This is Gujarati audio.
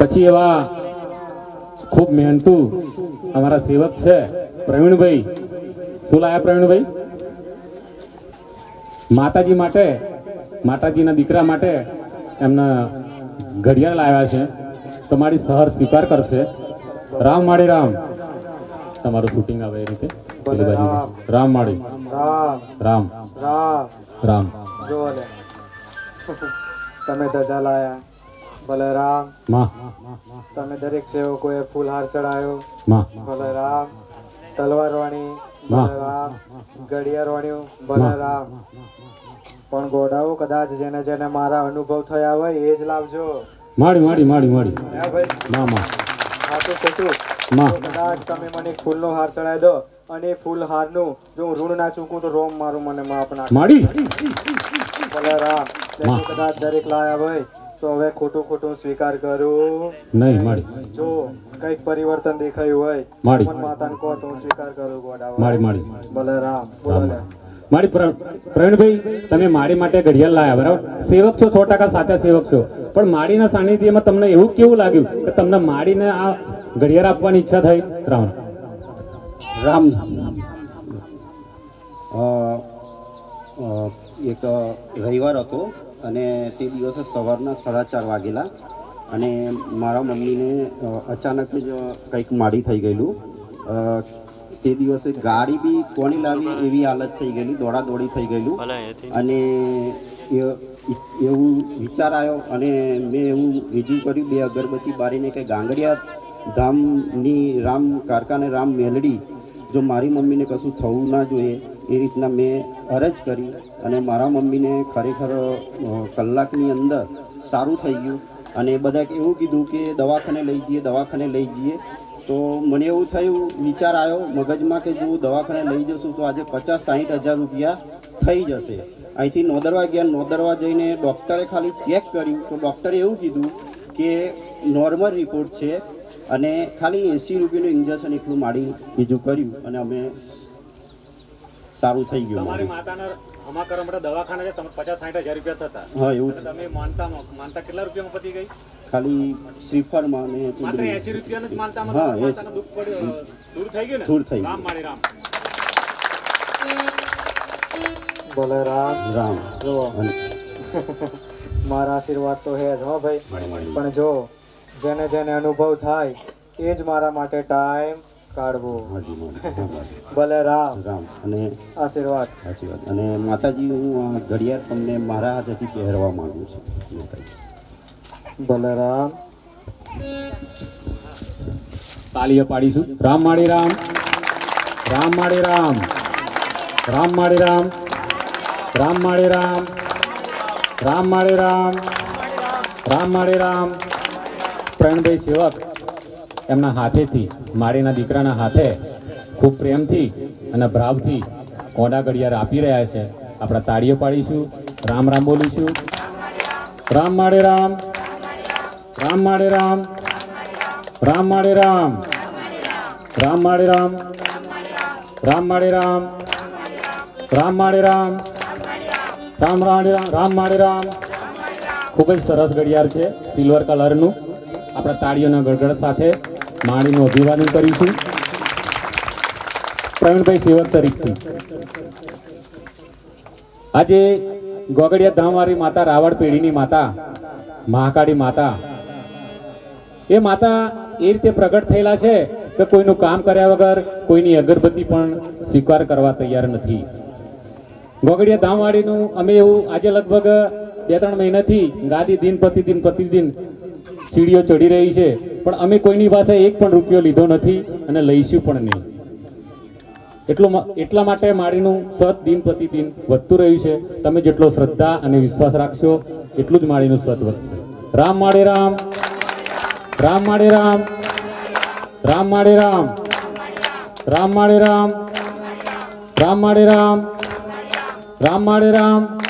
પછી એવા ખૂબ મહેનતુ અમારા સેવક છે પ્રવીણભાઈ. શું લાયા પ્રવીણભાઈ? માતાજી માટે માતાજીના દીકરા માટે એમના ઘડિયાળ લાવ્યા છે. તમારી સહર સ્વીકાર કરશે. રામ માળી રામ. તમારું શૂટિંગ આવે એ રીતે. રામ. માળી. રામ. રામ. રામ. તમે ધજા લાયા. ભલે રામમાં. તમે દરેક સેવકોએ ફૂલહાર ચડાયો. બલરામ તલવાર વાણી બલરામ ઘડિયાળ વાણ્યું બલરામ. પણ ગોડાઓ કદાચ જેને જેને મારા અનુભવ થયા હોય એ જ લાવજો. માડી માડી માડી માડી. હે ભાઈ. ખોટું. કદાચ તમે મને ફૂલનો હાર ચડાવી દો અને ફૂલ હારનું જો હું ઋણ ના ચૂકું તો રોમ મારું મને માફ ના માડી. ભલે રામ વાહ. જો કદાચ દરેક લાયા હોય તો હવે ખોટું ખોટું સ્વીકાર કરું? નહીં માડી. જો કંઈક પરિવર્તન દેખાયું હોય માડી. માતાને કહો તો હું સ્વીકાર કરું ગોડા માડી માડી. ભલે રામ બોલો મારી પ્ર- પ્રવીણભાઈ તમે માડી માટે ઘડિયાળ લાયા બરાબર? સેવક છો સો ટકા સાચા સેવક છો. પણ માડીના સાનિધ્યમાં તમને એવું કેવું લાગ્યું કે તમને માડીને આ ઘડિયાળ આપવાની ઈચ્છા થઈ? રામ રામ. એક રવિવાર હતો. અને તે દિવસે સવારના સાડા ચાર વાગેલા અને મારા મમ્મીને અચાનક જ કંઈક માડી થઈ ગયેલું. તે દિવસે ગાડી બી કોની લાવી એવી હાલત થઈ ગયેલી દોડાદોડી થઈ ગયેલું. અને એ- એવું વિચાર આવ્યો અને મેં એવું બીજું કર્યું બે અગરબત્તી બારીને કે ગાંગડિયા ધામની રામ કારકાને રામ મેલડી જો મારી મમ્મીને કશું થવું ના જોઈએ એ રીતના મેં અરજ કરી અને મારા મમ્મીને ખરેખર કલાકની અંદર સારું થઈ ગયું. અને બધા એવું કીધું કે દવાખાને લઈ જઈએ, દવાખાને લઈ જઈએ. તો મને એવું થયું, વિચાર આવ્યો મગજમાં કે જો દવાખાને લઈ જશું તો આજે પચાસ સાહીઠ હજાર રૂપિયા થઈ જશે. અહીંથી નોદરવા ગયા નોદરવા જઈને ડૉક્ટરે ખાલી ચેક કર્યું. તો ડૉક્ટરે એવું કીધું કે નોર્મલ રિપોર્ટ છે અને ખાલી એંસી રૂપિયાનું ઇન્જેક્શન એટલું માડી બીજું કર્યું. અને અમે સારું થઈ ગયું તમારી માતાના હમા કરવા માટે દવાખાના છે તમે પચાસ સાઠ હજાર રૂપિયા થતા. હા એવું તમે માનતા માનતા કેટલા રૂપિયામાં પતી ગઈ? ખાલી શ્રીફળમાં ને માત્ર. એસી રૂપિયા જ માનતા હા, દુઃખ પડ્યું. દૂર થઈ ગયું ને? દૂર થઈ રામ ગયું. રામ. ભલે રામ. રામ. જો. મારા આશીર્વાદ તો હે જ હો ભાઈ. પણ જો જેને જેને અનુભવ થાય એ જ મારા માટે ટાઈમ કાઢવો. ભલે રામ. રામ. અને આશીર્વાદ. સાચી અને માતાજી હું આ ઘડિયાળ તમને મારા હાથેથી પહેરવા માંગુ છું માતાજી. ભલે રામ. તાલીઓ પાડીશું. રામ માળી રામ. રામ માળી રામ. રામ માળી રામ. રામ માળી રામ. રામ માળી રામ. રામ માળી રામ. પ્રવીણભાઈ સેવક. એમના હાથેથી માળીના દીકરાના હાથે ખૂબ પ્રેમથી અને ભ્રાવથી કોડા ઘડિયાળ આપી રહ્યા છે. આપણા તાળીઓ પાડીશું. રામ રામ બોલીશું. રામ માળે રામ. રામ માળે રામ. રામ માળે રામ. રામ માળે રામ. રામ માળે રામ. રામ માળે રામ. રામ રાણી રામ. રામ માળે રામ. ખૂબ જ સરસ ઘડિયાળ છે, સિલ્વર કલરનું. આપણા તાળીઓના ગળગળ સાથે. માળીનું અભિવાદન કરીશું પ્રવીણભાઈ સેવક તરીકે. આજે ગોગડિયા ધામવાળી માતા રાવણ પેઢીની માતા, મહાકાળી માતા, એ માતા એ રીતે પ્રગટ થયેલા છે કે કોઈનું કામ કર્યા વગર કોઈની અગરબત્તી પણ સ્વીકાર કરવા તૈયાર નથી. ગોગડિયા ધામવાળીનું અમે એવું આજે લગભગ બે ત્રણ મહિનાથી ગાદી દિન પ્રતિદિન પ્રતિદિન સીડીઓ ચડી રહી છે. પણ અમે કોઈની પાસે એક પણ રૂપિયો લીધો નથી અને લઈશું પણ નહીં. એટલું એટલા માટે માળીનું સત દિન પ્રતિદિન વધતું રહ્યું છે. તમે જેટલો શ્રદ્ધા અને વિશ્વાસ રાખશો, એટલું જ માળીનું સત વધશે. રામ માળે રામ. રામ માળે રામ. રામ માળે રામ. રામ માળે રામ. રામ માળે રામ. રામ માળે રામ.